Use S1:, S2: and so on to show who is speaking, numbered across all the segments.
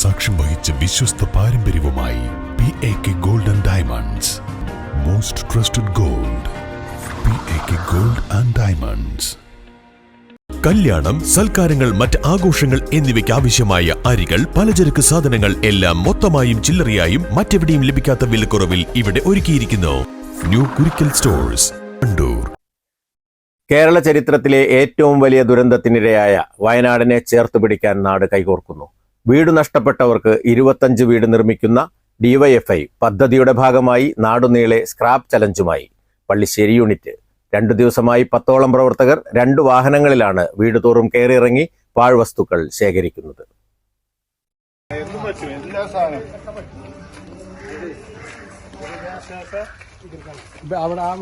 S1: സാക്ഷ്യം വഹിച്ച വിശ്വസ്ത പാരമ്പര്യവുമായി P A K gold and diamonds most trusted gold P A K gold and diamonds
S2: കല്യാണം സൽക്കാരങ്ങൾ മറ്റ് ആഘോഷങ്ങൾ എന്നിവയ്ക്ക് ആവശ്യമായ അരികൾ പലചരക്ക് സാധനങ്ങൾ എല്ലാം മൊത്തമായും ചില്ലറയായും മറ്റെവിടെയും ലഭിക്കാത്ത വിലക്കുറവിൽ ഇവിടെ ഒരുക്കിയിരിക്കുന്നു. ന്യൂ കുരിക്കൽ സ്റ്റോഴ്സ് കണ്ടൂർ
S3: കേരള ചരിത്രത്തിലെ ഏറ്റവും വലിയ ദുരന്തത്തിനിരയായ വയനാടിനെ ചേർത്ത് പിടിക്കാൻ നാട് കൈകോർക്കുന്നു. വീട് നഷ്ടപ്പെട്ടവർക്ക് ഇരുപത്തഞ്ച് വീട് നിർമ്മിക്കുന്ന ഡിവൈഎഫ്ഐ പദ്ധതിയുടെ ഭാഗമായി നാടുനീളെ സ്ക്രാപ്പ് ചലഞ്ചുമായി. പള്ളിശ്ശേരി യൂണിറ്റ്. രണ്ടു ദിവസമായി പത്തോളം പ്രവർത്തകർ രണ്ട് വാഹനങ്ങളിലാണ് വീട് തോറും കയറിയിറങ്ങി പാഴ്വസ്തുക്കൾ ശേഖരിക്കുന്നത്.
S4: അവിടെ ആ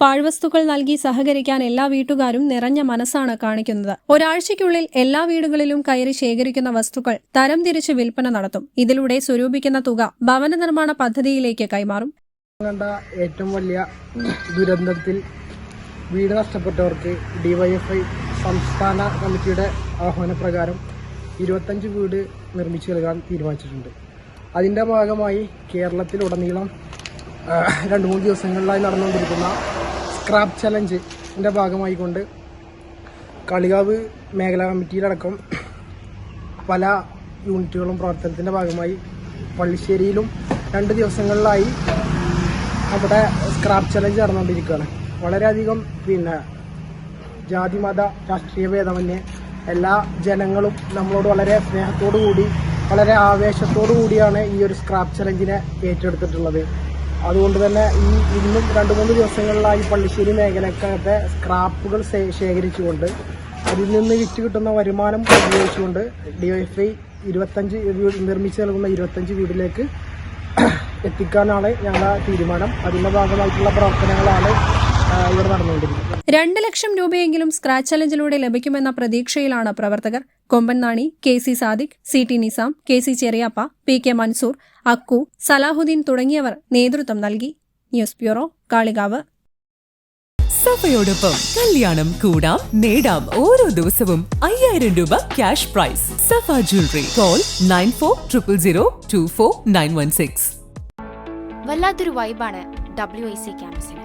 S5: പാഴ്വസ്തുക്കൾ നൽകി സഹകരിക്കാൻ എല്ലാ വീട്ടുകാരും നിറഞ്ഞ മനസ്സാണ് കാണിക്കുന്നത്. ഒരാഴ്ചയ്ക്കുള്ളിൽ എല്ലാ വീടുകളിലും കയറി ശേഖരിക്കുന്ന വസ്തുക്കൾ തരംതിരിച്ച് വിൽപ്പന നടത്തും. ഇതിലൂടെ സ്വരൂപിക്കുന്ന തുക ഭവന നിർമ്മാണ പദ്ധതിയിലേക്ക് കൈമാറും.
S4: കണ്ട ഏറ്റവും വലിയ ദുരന്തത്തിൽ വീട് നഷ്ടപ്പെട്ടവർക്ക് ഡിവൈഎഫ്ഐ സംസ്ഥാന കമ്മിറ്റിയുടെ ആഹ്വാനപ്രകാരം ഇരുപത്തഞ്ച് വീട് നിർമ്മിച്ചു നൽകാൻ തീരുമാനിച്ചിട്ടുണ്ട്. അതിന്റെ ഭാഗമായി കേരളത്തിലുടനീളം രണ്ട് മൂന്ന് ദിവസങ്ങളിലായി നടന്നുകൊണ്ടിരിക്കുന്ന സ്ക്രാപ്പ് ചലഞ്ചിന്റെ ഭാഗമായി കൊണ്ട് കളികാവ് മേഖലാ കമ്മിറ്റിയിലടക്കം പല യൂണിറ്റുകളും പ്രവർത്തനത്തിന്റെ ഭാഗമായി പള്ളിശ്ശേരിയിലും രണ്ട് ദിവസങ്ങളിലായി അവിടെ സ്ക്രാപ്പ് ചലഞ്ച് നടന്നുകൊണ്ടിരിക്കുകയാണ്. വളരെയധികം പിന്നെ ജാതി മത രാഷ്ട്രീയ ഭേദമന്യേ എല്ലാ ജനങ്ങളും നമ്മളോട് വളരെ സ്നേഹത്തോടു കൂടി വളരെ ആവേശത്തോടു കൂടിയാണ് ഈ ഒരു സ്ക്രാപ്പ് ചലഞ്ചിനെ ഏറ്റെടുത്തിട്ടുള്ളത്. അതുകൊണ്ട് തന്നെ ഈ ഇന്നും രണ്ട് മൂന്ന് ദിവസങ്ങളിലായി പള്ളിശ്ശേരി മേഖലക്കകത്തെ സ്ക്രാപ്പുകൾ ശേഖരിച്ചുകൊണ്ട് അതിൽ നിന്ന് വിറ്റ് കിട്ടുന്ന വരുമാനം ഉപയോഗിച്ചുകൊണ്ട് ഡിവൈഎഫ്ഐ ഇരുപത്തഞ്ച് നിർമ്മിച്ച് നൽകുന്ന ഇരുപത്തഞ്ച് വീട്ടിലേക്ക് എത്തിക്കാനാണ് ഞങ്ങളുടെ തീരുമാനം. അതിന്റെ ഭാഗമായിട്ടുള്ള പ്രവർത്തനങ്ങളാണ് നടന്നുകൊണ്ടിരിക്കുന്നത്.
S5: രണ്ട് ലക്ഷം രൂപയെങ്കിലും സ്ക്രാച്ച് ചലഞ്ചിലൂടെ ലഭിക്കുമെന്ന പ്രതീക്ഷയിലാണ് പ്രവർത്തകർ. Komban Nani K C Sadiq C T Nizam K C Cheriyappa P K Mansoor Akku Salahuddin തുടങ്ങിയവർ നേതൃത്വം നൽകി. News bureau Kalikavu.
S6: സഫയോടൊപ്പം കല്യാണം കൂടാം നേടാം ഓരോ ദിവസവും അയ്യായിരം രൂപ cash prize Safa jewellery call nine four triple zero two four nine one six
S7: വല്ലാത്തൊരു വൈബാണ് ഡബ്ല്യു ഐ സി ക്യാമ്പസിന്